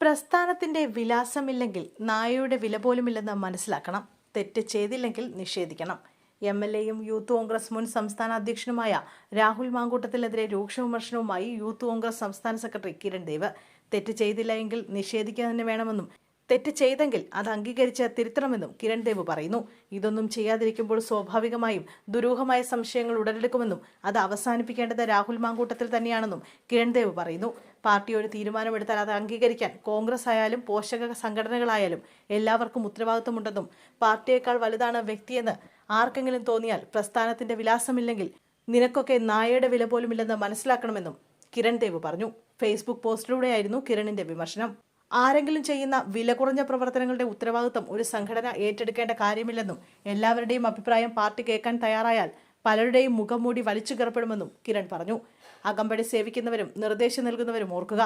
പ്രസ്ഥാനത്തിന്റെ വിലാസമില്ലെങ്കിൽ നായയുടെ വില പോലുമില്ലെന്ന് മനസ്സിലാക്കണം. തെറ്റ് ചെയ്തില്ലെങ്കിൽ നിഷേധിക്കണം. എം എൽ എയും യൂത്ത് കോൺഗ്രസ് മുൻ സംസ്ഥാന അധ്യക്ഷനുമായ രാഹുൽ മാങ്കൂട്ടത്തിനെതിരെ രൂക്ഷ വിമർശനവുമായി യൂത്ത് കോൺഗ്രസ് സംസ്ഥാന സെക്രട്ടറി കിരൺ ദേവ്. തെറ്റ് ചെയ്തില്ല എങ്കിൽ നിഷേധിക്കുക തന്നെ വേണമെന്നും തെറ്റ് ചെയ്തെങ്കിൽ അത് അംഗീകരിച്ച് തിരുത്തണമെന്നും കിരൺ ദേവ് പറയുന്നു. ഇതൊന്നും ചെയ്യാതിരിക്കുമ്പോൾ സ്വാഭാവികമായും ദുരൂഹമായ സംശയങ്ങൾ ഉടലെടുക്കുമെന്നും അത് അവസാനിപ്പിക്കേണ്ടത് രാഹുൽ മാങ്കൂട്ടത്തിൽ തന്നെയാണെന്നും കിരൺ ദേവ് പറയുന്നു. പാർട്ടി ഒരു തീരുമാനമെടുത്താൽ അത് അംഗീകരിക്കാൻ കോൺഗ്രസ് ആയാലും പോഷക സംഘടനകളായാലും എല്ലാവർക്കും ഉത്തരവാദിത്വമുണ്ടെന്നും പാർട്ടിയേക്കാൾ വലുതാണ് വ്യക്തിയെന്ന് ആർക്കെങ്കിലും തോന്നിയാൽ പ്രസ്ഥാനത്തിന്റെ വിലാസമില്ലെങ്കിൽ നിനക്കൊക്കെ നായയുടെ വില പോലുമില്ലെന്ന് മനസ്സിലാക്കണമെന്നും കിരൺ ദേവ് പറഞ്ഞു. ഫേസ്ബുക്ക് പോസ്റ്റിലൂടെയായിരുന്നു കിരണിന്റെ വിമർശനം. ആരെങ്കിലും ചെയ്യുന്ന വില കുറഞ്ഞ പ്രവർത്തനങ്ങളുടെ ഉത്തരവാദിത്വം ഒരു സംഘടന ഏറ്റെടുക്കേണ്ട കാര്യമില്ലെന്നും എല്ലാവരുടെയും അഭിപ്രായം പാർട്ടി കേൾക്കാൻ തയ്യാറായാൽ പലരുടെയും മുഖം മൂടി വലിച്ചു കയറപ്പെടുമെന്നും കിരൺ പറഞ്ഞു. അകമ്പടി സേവിക്കുന്നവരും നിർദ്ദേശം നൽകുന്നവരും ഓർക്കുക.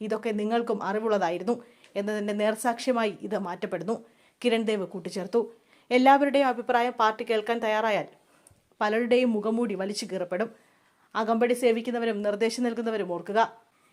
ഇതൊക്കെ നിങ്ങൾക്കും അറിവുള്ളതായിരുന്നു എന്നതിന്റെ നേർസാക്ഷ്യമായി ഇത് മാറ്റപ്പെടുന്നു. കിരൺ ദേവ് കൂട്ടിച്ചേർത്തു. എല്ലാവരുടെയും അഭിപ്രായം പാർട്ടി കേൾക്കാൻ തയ്യാറായാൽ പലരുടെയും മുഖംമൂടി വലിച്ചു കീറപ്പെടും. അകമ്പടി സേവിക്കുന്നവരും നിർദ്ദേശം നൽകുന്നവരും ഓർക്കുക.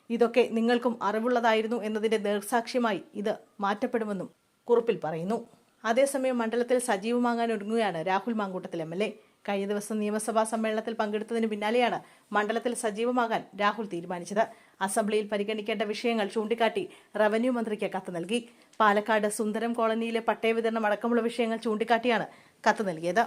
ഇതൊക്കെ നിങ്ങൾക്കും അറിവുള്ളതായിരുന്നു എന്നതിന്റെ നേർസാക്ഷ്യമായി ഇത് മാറ്റപ്പെടുമെന്നും കുറിപ്പിൽ പറയുന്നു. അതേസമയം മണ്ഡലത്തിൽ സജീവമാകാൻ ഒരുങ്ങുകയാണ് Rahul Mamkootathil M L A. കഴിഞ്ഞ ദിവസം നിയമസഭാ സമ്മേളനത്തിൽ പങ്കെടുത്തതിന് പിന്നാലെയാണ് മണ്ഡലത്തിൽ സജീവമാകാൻ രാഹുൽ തീരുമാനിച്ചത്. അസംബ്ലിയിൽ പരിഗണിക്കേണ്ട വിഷയങ്ങൾ ചൂണ്ടിക്കാട്ടി റവന്യൂ മന്ത്രിക്ക് കത്ത് നൽകി. പാലക്കാട് സുന്ദരം കോളനിയിലെ പട്ടയ വിതരണം അടക്കമുള്ള വിഷയങ്ങൾ ചൂണ്ടിക്കാട്ടിയാണ് കത്ത് നൽകിയത്.